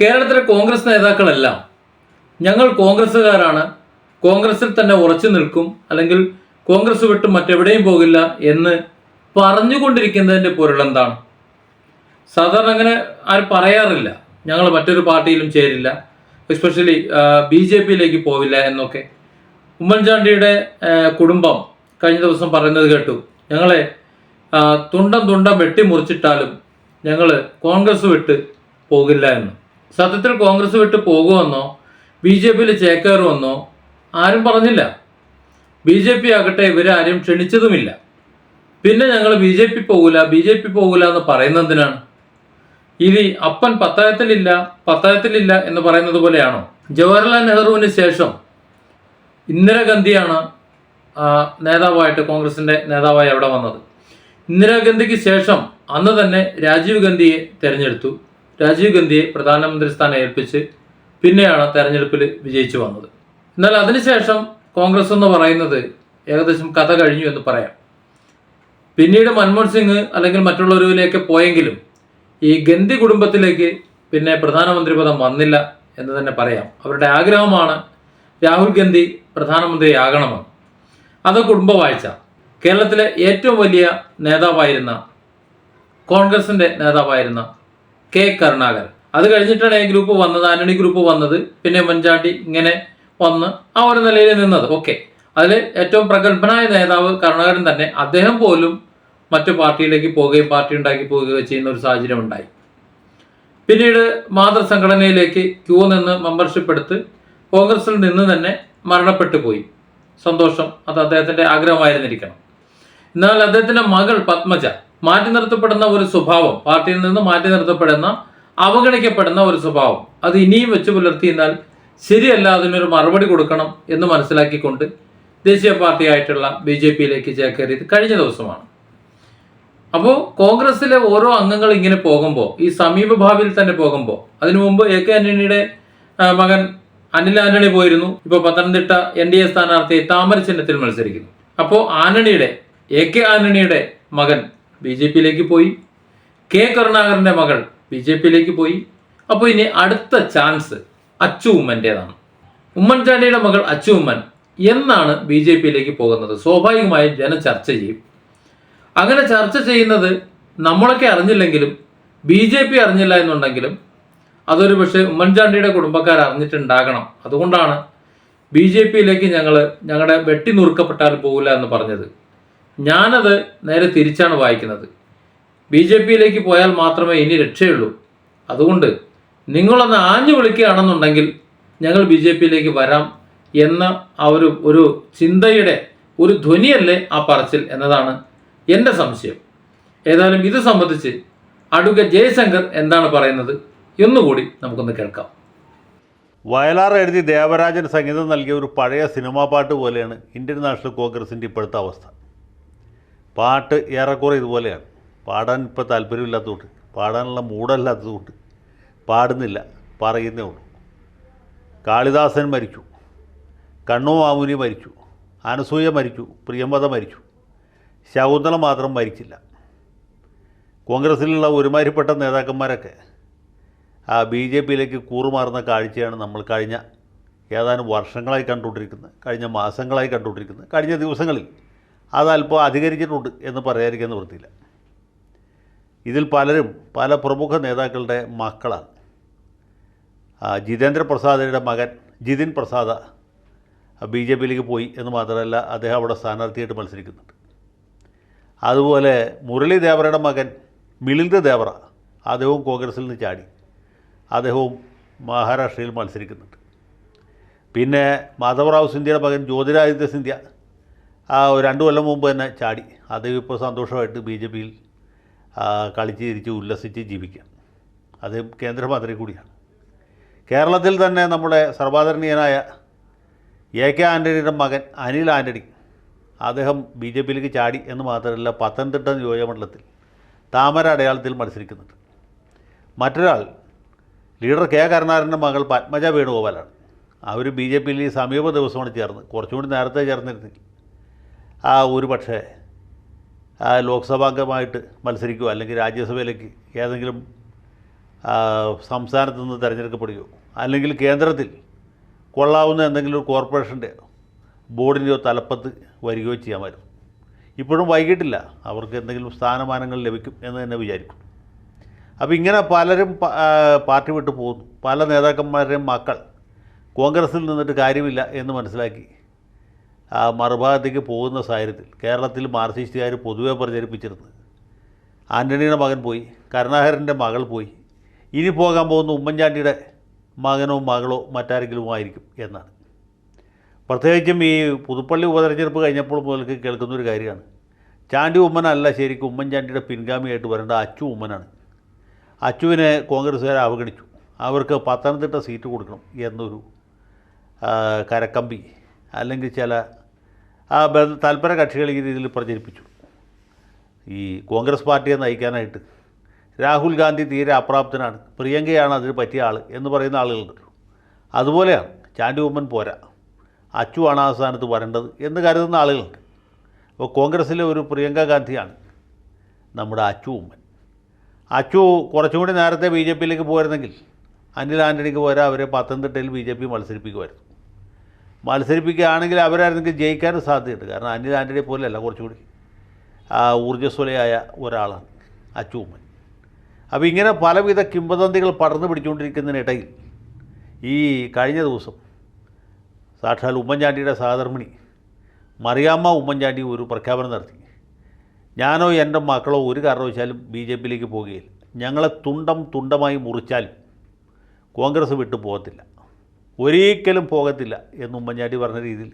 കേരളത്തിലെ കോൺഗ്രസ് നേതാക്കളെല്ലാം ഞങ്ങൾ കോൺഗ്രസ്സുകാരാണ്. കോൺഗ്രസിൽ തന്നെ ഉറച്ചു നിൽക്കും. അല്ലെങ്കിൽ കോൺഗ്രസ് വിട്ട് മറ്റെവിടെയും പോകില്ല എന്ന് പറഞ്ഞുകൊണ്ടിരിക്കുന്നതിന്റെ പൊരുൾ എന്താണ്? സാധാരണ അങ്ങനെ ആരും പറയാറില്ല. ഞങ്ങൾ മറ്റൊരു പാർട്ടിയിലും ചേരില്ല. എസ്പെഷ്യലി ബി ജെ പിയിലേക്ക് പോവില്ല എന്നൊക്കെ. ഉമ്മൻചാണ്ടിയുടെ കുടുംബം കഴിഞ്ഞ ദിവസം പറയുന്നത് കേട്ടു. ഞങ്ങളെ തുണ്ടം തുണ്ടം വെട്ടിമുറിച്ചിട്ടാലും ഞങ്ങൾ കോൺഗ്രസ് വിട്ട് പോകില്ല എന്ന്. സത്യത്തിൽ കോൺഗ്രസ് വിട്ട് പോകുമെന്നോ ബി ജെ പിയിൽ ചേക്കേറുമെന്നോ ആരും പറഞ്ഞില്ല. ബി ജെ പി ആകട്ടെ ഇവരാരും ക്ഷണിച്ചതുമില്ല. പിന്നെ ഞങ്ങൾ ബി ജെ പി പോകില്ല ബി ജെ പി പോകില്ല എന്ന് പറയുന്നതിനാണ് ഇനി അപ്പൻ പത്തായത്തിലില്ല പത്തായത്തിലില്ല എന്ന് പറയുന്നത് പോലെയാണോ? ജവഹർലാൽ നെഹ്റുവിന് ശേഷം ഇന്ദിരാഗാന്ധിയാണ് നേതാവായിട്ട് കോൺഗ്രസിന്റെ നേതാവായി അവിടെ വന്നത്. ഇന്ദിരാഗാന്ധിക്ക് ശേഷം അന്ന് തന്നെ രാജീവ് ഗാന്ധിയെ തെരഞ്ഞെടുത്തു. രാജീവ് ഗാന്ധിയെ പ്രധാനമന്ത്രി സ്ഥാനം ഏൽപ്പിച്ച് പിന്നെയാണ് തെരഞ്ഞെടുപ്പിൽ വിജയിച്ചു വന്നത്. എന്നാൽ അതിനുശേഷം കോൺഗ്രസ് എന്ന് പറയുന്നത് ഏകദേശം കഥ കഴിഞ്ഞു എന്ന് പറയാം. പിന്നീട് മൻമോഹൻ സിംഗ് അല്ലെങ്കിൽ മറ്റുള്ളവരിലേക്ക് പോയെങ്കിലും ഈ ഗന്ധി കുടുംബത്തിലേക്ക് പിന്നെ പ്രധാനമന്ത്രി പദം വന്നില്ല എന്ന് തന്നെ പറയാം. അവരുടെ ആഗ്രഹമാണ് രാഹുൽ ഗാന്ധി പ്രധാനമന്ത്രിയാകണമെന്ന്. അത് കുടുംബവാഴ്ച കേരളത്തിലെ ഏറ്റവും വലിയ നേതാവായിരുന്ന കോൺഗ്രസിന്റെ നേതാവായിരുന്ന കെ കരുണാകരൻ. അത് കഴിഞ്ഞിട്ടാണ് എ ഗ്രൂപ്പ് വന്നത് ആന്റണി ഗ്രൂപ്പ് വന്നത് പിന്നെ ഉമ്മൻചാണ്ടി ഇങ്ങനെ വന്ന് ആ ഒരു നിലയിൽ നിന്നത്. ഓക്കെ അതിൽ ഏറ്റവും പ്രഗത്ഭനായ നേതാവ് കരുണാകരൻ തന്നെ അദ്ദേഹം പോലും മറ്റു പാർട്ടിയിലേക്ക് പോവുകയും പാർട്ടി ഉണ്ടാക്കി പോവുകയോ ചെയ്യുന്ന ഒരു സാഹചര്യം ഉണ്ടായി. പിന്നീട് മാതൃസംഘടനയിലേക്ക് ക്യൂ നിന്ന് മെമ്പർഷിപ്പ് എടുത്ത് കോൺഗ്രസിൽ നിന്ന് തന്നെ മരണപ്പെട്ടു പോയി. സന്തോഷം. അത് അദ്ദേഹത്തിന്റെ ആഗ്രഹമായിരുന്നിരിക്കണം. എന്നാൽ അദ്ദേഹത്തിന്റെ മകൾ പത്മജ മാറ്റി നിർത്തപ്പെടുന്ന ഒരു സ്വഭാവം പാർട്ടിയിൽ നിന്ന് മാറ്റി നിർത്തപ്പെടുന്ന അവഗണിക്കപ്പെടുന്ന ഒരു സ്വഭാവം. അത് ഇനിയും വെച്ച് പുലർത്തിയെന്നാൽ ശരിയല്ല അതിനൊരു മറുപടി കൊടുക്കണം എന്ന് മനസ്സിലാക്കിക്കൊണ്ട് ദേശീയ പാർട്ടിയായിട്ടുള്ള ബി ജെ പിയിലേക്ക് ചേക്കേറിയത് കഴിഞ്ഞ ദിവസമാണ്. അപ്പോൾ കോൺഗ്രസിലെ ഓരോ അംഗങ്ങൾ ഇങ്ങനെ പോകുമ്പോൾ ഈ സമീപ ഭാവിയിൽ തന്നെ പോകുമ്പോൾ അതിനു മുമ്പ് എ കെ ആന്റണിയുടെ മകൻ അനിൽ ആന്റണി പോയിരുന്നു. ഇപ്പോൾ പത്തനംതിട്ട എൻ ഡി എ സ്ഥാനാർത്ഥി താമര ചിഹ്നത്തിൽ മത്സരിക്കുന്നു. അപ്പോൾ ആന്റണിയുടെ എ കെ ആന്റണിയുടെ മകൻ ബി ജെ പിയിലേക്ക് പോയി. കെ കരുണാകരന്റെ മകൾ ബി ജെ പിയിലേക്ക് പോയി. അപ്പോൾ ഇനി അടുത്ത ചാൻസ് അച്ചു ഉമ്മന്റേതാണ് ഉമ്മൻചാണ്ടിയുടെ മകൾ അച്ചു ഉമ്മൻ എന്നാണ് ബി ജെ പിയിലേക്ക് പോകുന്നത്. സ്വാഭാവികമായും ജനം ചർച്ച ചെയ്യും. അങ്ങനെ ചർച്ച ചെയ്യുന്നത് നമ്മളൊക്കെ അറിഞ്ഞില്ലെങ്കിലും ബി ജെ പി അറിഞ്ഞില്ല എന്നുണ്ടെങ്കിലും അതൊരു പക്ഷേ ഉമ്മൻചാണ്ടിയുടെ കുടുംബക്കാർ അറിഞ്ഞിട്ടുണ്ടാകണം. അതുകൊണ്ടാണ് ബി ജെ പിയിലേക്ക് ഞങ്ങൾ ഞങ്ങളുടെ വെട്ടി നുറുക്കപ്പെട്ടാൽ പോകില്ല എന്ന് പറഞ്ഞത്. ഞാനത് നേരെ തിരിച്ചാണ് വായിക്കുന്നത്. ബി ജെ പിയിലേക്ക് പോയാൽ മാത്രമേ ഇനി രക്ഷയുള്ളൂ. അതുകൊണ്ട് നിങ്ങളൊന്ന് ആഞ്ഞു വിളിക്കുകയാണെന്നുണ്ടെങ്കിൽ ഞങ്ങൾ ബി ജെ പിയിലേക്ക് വരാം എന്ന ആ ഒരു ഒരു ചിന്തയുടെ ഒരു ധ്വനിയല്ലേ ആ പറച്ചിൽ എന്നതാണ് എന്റെ സംശയം. ഏതായാലും ഇത് സംബന്ധിച്ച് അഡ്വക്കേറ്റ് ജയശങ്കർ എന്താണ് പറയുന്നത് എന്നുകൂടി നമുക്കൊന്ന് കേൾക്കാം. വയലാർ എഴുതി ദേവരാജൻ സംഗീതം നൽകിയ ഒരു പഴയ സിനിമാ പാട്ട് പോലെയാണ് ഇന്ത്യൻ നാഷണൽ കോൺഗ്രസിന്റെ ഇപ്പോഴത്തെ അവസ്ഥ. പാട്ട് ഏറെക്കുറെ ഇതുപോലെയാണ്. പാടാൻ ഇപ്പോൾ താല്പര്യമില്ലാത്തതുകൊണ്ട് പാടാനുള്ള മൂടല്ലാത്തതുകൊണ്ട് പാടുന്നില്ല പറയുന്നേ ഉള്ളൂ. കാളിദാസൻ മരിച്ചു കണ്ണു മാമുനി മരിച്ചു അനസൂയ മരിച്ചു പ്രിയംവത മരിച്ചു ശകുന്തള മാത്രം മരിച്ചില്ല. കോൺഗ്രസ്സിലുള്ള ഒരുമാതിരിപ്പെട്ട നേതാക്കന്മാരൊക്കെ ആ ബി ജെ പിയിലേക്ക് കൂറുമാറുന്ന കാഴ്ചയാണ് നമ്മൾ കഴിഞ്ഞ ഏതാനും വർഷങ്ങളായി കണ്ടുകൊണ്ടിരിക്കുന്നത് കഴിഞ്ഞ മാസങ്ങളായി കണ്ടുകൊണ്ടിരിക്കുന്നത് കഴിഞ്ഞ ദിവസങ്ങളിൽ അതല്പം അധികരിച്ചിട്ടുണ്ട് എന്ന് പറയാതിരിക്കുന്ന വൃത്തിയില്ല ഇതിൽ പലരും പല പ്രമുഖ നേതാക്കളുടെ മക്കളാണ്. ജിതേന്ദ്ര പ്രസാദിന്റെ മകൻ ജിതിൻ പ്രസാദ ബി ജെ പിയിലേക്ക് പോയി എന്ന് മാത്രമല്ല അദ്ദേഹം അവിടെ സ്ഥാനാർത്ഥിയായിട്ട് മത്സരിക്കുന്നുണ്ട്. അതുപോലെ മുരളി ദേവറയുടെ മകൻ മിലിന്ദ് ദേവറ അദ്ദേഹവും കോൺഗ്രസിൽ നിന്ന് ചാടി. അദ്ദേഹവും മഹാരാഷ്ട്രയിൽ മത്സരിക്കുന്നുണ്ട്. പിന്നെ മാധവറാവു സിന്ധ്യയുടെ മകൻ ജ്യോതിരാദിത്യ സിന്ധ്യ രണ്ട് കൊല്ലം മുമ്പ് തന്നെ ചാടി. അത് ഇപ്പോൾ സന്തോഷമായിട്ട് ബി ജെ പിയിൽ കളിച്ച് തിരിച്ച് ഉല്ലസിച്ച് ജീവിക്കുക അത് കേന്ദ്രമന്ത്രി കൂടിയാണ്. കേരളത്തിൽ തന്നെ നമ്മുടെ സർവാദരണീയനായ എ കെ ആന്റണിയുടെ മകൻ അനിൽ ആന്റണി അദ്ദേഹം ബി ജെ പിയിലേക്ക് ചാടി എന്ന് മാത്രമല്ല പത്തനംതിട്ട നിയോജകമണ്ഡലത്തിൽ താമര അടയാളത്തിൽ മത്സരിക്കുന്നുണ്ട്. മറ്റൊരാൾ ലീഡർ കെ കരുണാകരന്റെ മകൾ പത്മജ വേണുഗോപാലാണ്. അവർ ബി ജെ പിയിൽ സമീപ ദിവസമാണ് ചേർന്ന് കുറച്ചുകൂടി നേരത്തെ ചേർന്നിരുന്നെങ്കിൽ ആ ഒരു പക്ഷേ ലോക്സഭാംഗമായിട്ട് മത്സരിക്കുക അല്ലെങ്കിൽ രാജ്യസഭയിലേക്ക് ഏതെങ്കിലും സംസ്ഥാനത്ത് നിന്ന് തിരഞ്ഞെടുക്കപ്പെടുകയോ അല്ലെങ്കിൽ കേന്ദ്രത്തിൽ കൊള്ളാവുന്ന എന്തെങ്കിലും ഒരു കോർപ്പറേഷന്റെ ബോർഡിന്റെയോ തലപ്പത്ത് വരികയോ ചെയ്യാമായിരുന്നു ഇപ്പോഴും വൈകിട്ടില്ല. അവർക്ക് എന്തെങ്കിലും സ്ഥാനമാനങ്ങൾ ലഭിക്കും എന്ന് തന്നെ വിചാരിക്കും. അപ്പോൾ ഇങ്ങനെ പലരും പാർട്ടി വിട്ടു പോകുന്നു. പല നേതാക്കന്മാരുടെയും മക്കൾ കോൺഗ്രസിൽ നിന്നിട്ട് കാര്യമില്ല എന്ന് മനസ്സിലാക്കി മറുഭാഗത്തേക്ക് പോകുന്ന സാഹചര്യത്തിൽ കേരളത്തിൽ മാർക്സിസ്റ്റുകാർ പൊതുവെ പ്രചരിപ്പിച്ചിരുന്നത്. ആന്റണിയുടെ മകൻ പോയി കരുണാകരന്റെ മകൾ പോയി. ഇനി പോകാൻ പോകുന്ന ഉമ്മൻചാണ്ടിയുടെ മകനോ മകളോ മറ്റാരെങ്കിലും ആയിരിക്കും എന്നാണ്. പ്രത്യേകിച്ചും ഈ പുതുപ്പള്ളി ഉപതെരഞ്ഞെടുപ്പ് കഴിഞ്ഞപ്പോൾ മുതൽക്ക് കേൾക്കുന്ന ഒരു കാര്യമാണ്. ചാണ്ടി ഉമ്മനല്ല ശരിക്കും ഉമ്മൻചാണ്ടിയുടെ പിൻഗാമിയായിട്ട് വരേണ്ട അച്ചു ഉമ്മനാണ്. അച്ചുവിനെ കോൺഗ്രസ്സുകാർ അവഗണിച്ചു. അവർക്ക് പത്തനംതിട്ട സീറ്റ് കൊടുക്കണം എന്നൊരു കരക്കമ്പി അല്ലെങ്കിൽ ചില ആ തൽപര കക്ഷികൾ ഈ രീതിയിൽ പ്രചരിപ്പിച്ചു. ഈ കോൺഗ്രസ് പാർട്ടിയെ നയിക്കാനായിട്ട്. രാഹുൽ ഗാന്ധി തീരെ അപ്രാപ്തനാണ്. പ്രിയങ്കയാണ് അതിന് പറ്റിയ ആൾ എന്ന് പറയുന്ന ആളുകളുണ്ട്. അതുപോലെയാണ് ചാണ്ടി ഉമ്മൻ പോരാ. അച്ചു ആണ് ആ സ്ഥാനത്ത് വരേണ്ടത് എന്ന് കരുതുന്ന ആളുകളുണ്ട്. അപ്പോൾ കോൺഗ്രസ്സിലെ ഒരു പ്രിയങ്ക ഗാന്ധിയാണ് നമ്മുടെ അച്ചു ഉമ്മൻ. അച്ചു കുറച്ചും കൂടി നേരത്തെ ബി ജെ പിയിലേക്ക് പോയിരുന്നെങ്കിൽ അനിൽ ആന്റണിക്ക് പോരാ അവരെ പത്തനംതിട്ടയിൽ ബി ജെ പി മത്സരിപ്പിക്കുമായിരുന്നു. മത്സരിപ്പിക്കുകയാണെങ്കിൽ അവരായിരുന്നെങ്കിൽ ജയിക്കാനും സാധ്യതയുണ്ട്. കാരണം അനിൽ ആന്റണിയെ പോലെയല്ല കുറച്ചുകൂടി. ആ, ഊർജസ്വലയായ ഒരാളാണ് അച്ചൂമ്മൻ. അപ്പോൾ ഇങ്ങനെ പലവിധ കിംവദന്തികൾ പടർന്നു പിടിച്ചുകൊണ്ടിരിക്കുന്നതിനിടയിൽ ഈ കഴിഞ്ഞ ദിവസം സാക്ഷാൽ ഉമ്മൻചാണ്ടിയുടെ സഹധർമ്മിണി മറിയാമ്മ ഉമ്മൻചാണ്ടി ഒരു പ്രഖ്യാപനം നടത്തി. ഞാനോ എന്റെ മക്കളോ ഒരു കാരണവശാലും ബി ജെ പിയിലേക്ക് പോകുകയില്ല. ഞങ്ങളെ തുണ്ടം തുണ്ടമായി മുറിച്ചാലും കോൺഗ്രസ് വിട്ടു പോകത്തില്ല. ഒരിക്കലും പോകത്തില്ല എന്ന് ഉമ്മൻചാണ്ടി പറഞ്ഞ രീതിയിൽ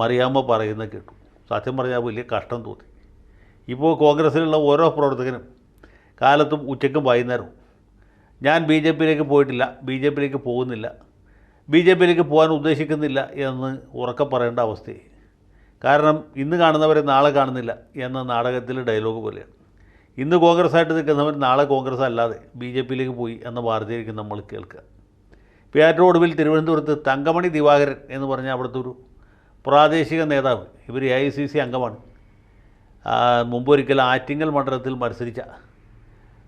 മറിയാമ്മ പറയുന്നത് കേട്ടു. സത്യം പറഞ്ഞാൽ വലിയ കഷ്ടം തോന്നി. ഇപ്പോൾ കോൺഗ്രസ്സിലുള്ള ഓരോ പ്രവർത്തകനും കാലത്തും ഉച്ചയ്ക്കും വൈകുന്നേരവും. ഞാൻ ബി ജെ പിയിലേക്ക് പോയിട്ടില്ല ബി ജെ പിയിലേക്ക് പോകുന്നില്ല ബി ജെ പിയിലേക്ക് പോകാൻ ഉദ്ദേശിക്കുന്നില്ല എന്ന് ഉറക്കെ പറയേണ്ട അവസ്ഥയായി. കാരണം ഇന്ന് കാണുന്നവരെ നാളെ കാണുന്നില്ല എന്ന നാടകത്തിലെ ഡയലോഗ് പോലെയാണ്. ഇന്ന് കോൺഗ്രസ് ആയിട്ട് നിൽക്കുന്നവർ നാളെ കോൺഗ്രസ് അല്ലാതെ ബി ജെ പിയിലേക്ക് പോയി എന്ന വാർത്തയായിരിക്കും നമ്മൾ കേൾക്കുക. ഏറ്റവും ഒടുവിൽ തിരുവനന്തപുരത്ത് തങ്കമണി ദിവാകരൻ എന്ന് പറഞ്ഞ അവിടുത്തെ ഒരു പ്രാദേശിക നേതാവ്. ഇവർ എ ഐ സി സി അംഗമാണ്. മുമ്പൊരിക്കൽ ആറ്റിങ്ങൽ മണ്ഡലത്തിൽ മത്സരിച്ച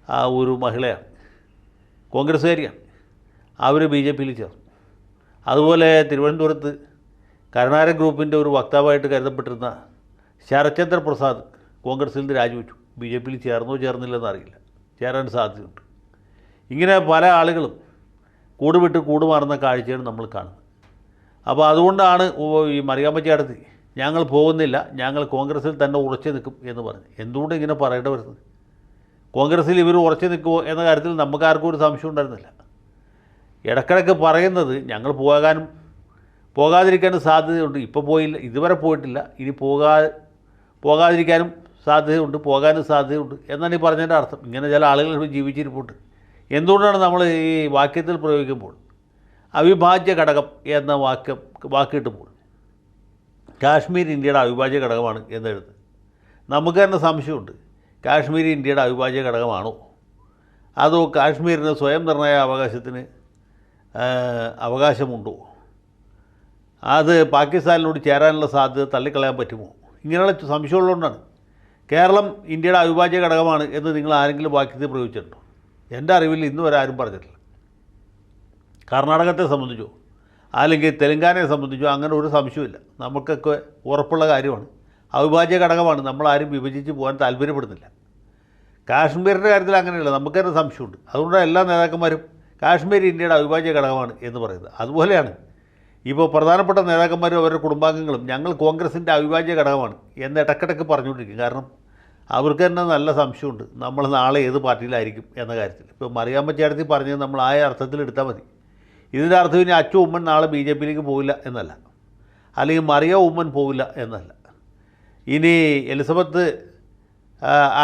ആ ഒരു മഹിളയാണ്. കോൺഗ്രസ്സുകാരിയാണ്. അവർ ബി ജെ പിയിൽ ചേർന്നു. അതുപോലെ തിരുവനന്തപുരത്ത് കരുണാര ഗ്രൂപ്പിന്റെ ഒരു വക്താവായിട്ട് കരുതപ്പെട്ടിരുന്ന ശരത്ചന്ദ്ര പ്രസാദ് കോൺഗ്രസിൽ നിന്ന് രാജിവെച്ചു. ബി ജെ പിയിൽ ചേർന്നോ ചേർന്നില്ലെന്ന് അറിയില്ല ചേരാൻ സാധ്യതയുണ്ട്. ഇങ്ങനെ പല ആളുകളും കൂടുവിട്ട് കൂടുമാറുന്ന കാഴ്ചയാണ് നമ്മൾ കാണുന്നത്. അപ്പോൾ അതുകൊണ്ടാണ് ഈ മറിയാമ്മ അടുത്ത് ഞങ്ങൾ പോകുന്നില്ല ഞങ്ങൾ കോൺഗ്രസ്സിൽ തന്നെ ഉറച്ചു നിൽക്കും എന്ന് പറഞ്ഞു എന്തുകൊണ്ട് ഇങ്ങനെ പറയേണ്ടി വരുന്നത്? കോൺഗ്രസ്സിൽ ഇവർ ഉറച്ചു നിൽക്കുമോ എന്ന കാര്യത്തിൽ നമുക്കാർക്കും ഒരു സംശയം ഉണ്ടായിരുന്നില്ല. ഇടക്കിടക്ക് പറയുന്നത് ഞങ്ങൾ പോകാനും പോകാതിരിക്കാനും സാധ്യതയുണ്ട് ഇപ്പോൾ പോയില്ല ഇതുവരെ പോയിട്ടില്ല ഇനി പോകാ പോകാതിരിക്കാനും സാധ്യതയുണ്ട് പോകാനും സാധ്യതയുണ്ട് എന്നാണ് ഈ പറഞ്ഞതിന്റെ അർത്ഥം. ഇങ്ങനെ ചില ആളുകൾ ജീവിച്ചിരിപ്പുണ്ട്. എന്തുകൊണ്ടാണ് നമ്മൾ ഈ വാക്യത്തിൽ പ്രയോഗിക്കുമ്പോൾ അവിഭാജ്യ ഘടകം എന്ന വാക്യം വാക്കിട്ടുമ്പോൾ കാശ്മീർ ഇന്ത്യയുടെ അവിഭാജ്യ ഘടകമാണ് എന്നെഴുത്ത്. നമുക്ക് തന്നെ സംശയമുണ്ട്. കാശ്മീർ ഇന്ത്യയുടെ അവിഭാജ്യ ഘടകമാണോ? അതോ കാശ്മീരിന് സ്വയം നിർണയ അവകാശത്തിന് അവകാശമുണ്ടോ? അത് പാകിസ്ഥാനിനോട് ചേരാനുള്ള സാധ്യത തള്ളിക്കളയാൻ പറ്റുമോ? ഇങ്ങനെയുള്ള സംശയമുള്ളതുകൊണ്ടാണ്. കേരളം ഇന്ത്യയുടെ അവിഭാജ്യ ഘടകമാണ് എന്ന് നിങ്ങൾ ആരെങ്കിലും വാക്യത്തിൽ പ്രയോഗിച്ചിട്ടുണ്ടോ? എന്റെ അറിവിൽ ഇന്ന് വരെ ആരും പറഞ്ഞിട്ടില്ല. കർണാടകത്തെ സംബന്ധിച്ചോ അല്ലെങ്കിൽ തെലങ്കാനയെ സംബന്ധിച്ചോ അങ്ങനെ ഒരു സംശയമില്ല നമുക്കൊക്കെ ഉറപ്പുള്ള കാര്യമാണ്. അവിഭാജ്യ ഘടകമാണ്. നമ്മളാരും വിഭജിച്ച് പോകാൻ താല്പര്യപ്പെടുന്നില്ല. കാശ്മീരിന്റെ കാര്യത്തിൽ അങ്ങനെയല്ല. നമുക്ക് തന്നെ സംശയമുണ്ട്. അതുകൊണ്ടാണ് എല്ലാ നേതാക്കന്മാരും കാശ്മീർ ഇന്ത്യയുടെ അവിഭാജ്യ ഘടകമാണ് എന്ന് പറയുന്നത്. അതുപോലെയാണ് ഇപ്പോൾ പ്രധാനപ്പെട്ട നേതാക്കന്മാരും അവരുടെ കുടുംബാംഗങ്ങളും ഞങ്ങൾ കോൺഗ്രസിന്റെ അവിഭാജ്യ ഘടകമാണ് എന്ന് ഇടക്കിടക്ക് പറഞ്ഞുകൊണ്ടിരിക്കും. കാരണം അവർക്ക് തന്നെ നല്ല സംശയമുണ്ട്. നമ്മൾ നാളെ ഏത് പാർട്ടിയിലായിരിക്കും എന്ന കാര്യത്തിൽ. ഇപ്പോൾ മറിയാമ്മ ചേട്ടത്തി പറഞ്ഞത് നമ്മൾ ആ അർത്ഥത്തിൽ എടുത്താൽ മതി. ഇതിന്റെ അർത്ഥം ഇനി അച്ചു ഉമ്മൻ നാളെ ബി ജെ പിയിലേക്ക് പോകില്ല എന്നല്ല. അല്ലെങ്കിൽ മറിയ ഉമ്മൻ പോകില്ല എന്നല്ല. ഇനി എലിസബത്ത്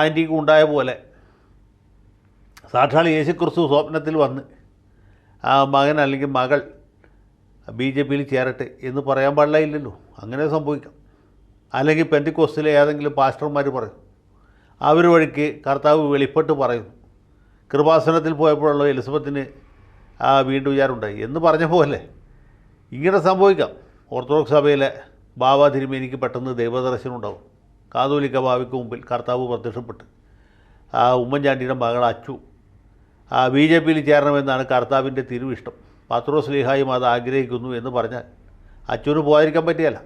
ആന്റിക്ക് ഉണ്ടായ പോലെ സാക്ഷാൽ യേശുക്രിസ്തു സ്വപ്നത്തിൽ വന്ന് ആ മകൻ അല്ലെങ്കിൽ മകൾ ബി ജെ പിയിൽ ചേരട്ടെ എന്ന് പറയാൻ പാടില്ല ഇല്ലല്ലോ അങ്ങനെ സംഭവിക്കാം. അല്ലെങ്കിൽ പെന്റിക്കോസ്റ്റിലെ ഏതെങ്കിലും പാസ്റ്റർമാർ പറയും. അവർ വഴിക്ക് കർത്താവ് വെളിപ്പെട്ട് പറയുന്നു. കൃപാസനത്തിൽ പോയപ്പോഴുള്ള എലിസബത്തിന് ആ വീണ്ടും വിചാരമുണ്ടായി. എന്ന് പറഞ്ഞ പോലെ ഇങ്ങനെ സംഭവിക്കാം. ഓർത്തഡോക്സ് സഭയിലെ ബാബ എനിക്ക് പെട്ടെന്ന് ദൈവദർശനം ഉണ്ടാവും. കാതോലിക്ക ബാവയ്ക്ക് മുമ്പിൽ കർത്താവ് പ്രത്യക്ഷപ്പെട്ട് ആ ഉമ്മൻചാണ്ടിയുടെ മകൾ അച്ചു ആ ബി ജെ പിയിൽ ചേരണമെന്നാണ് കർത്താവിന്റെ തിരുവിഷ്ടം. പത്രോസ് ലീഹായും അത് ആഗ്രഹിക്കുന്നു എന്ന് പറഞ്ഞാൽ അച്ഛന് പോകാതിരിക്കാൻ പറ്റിയല്ല.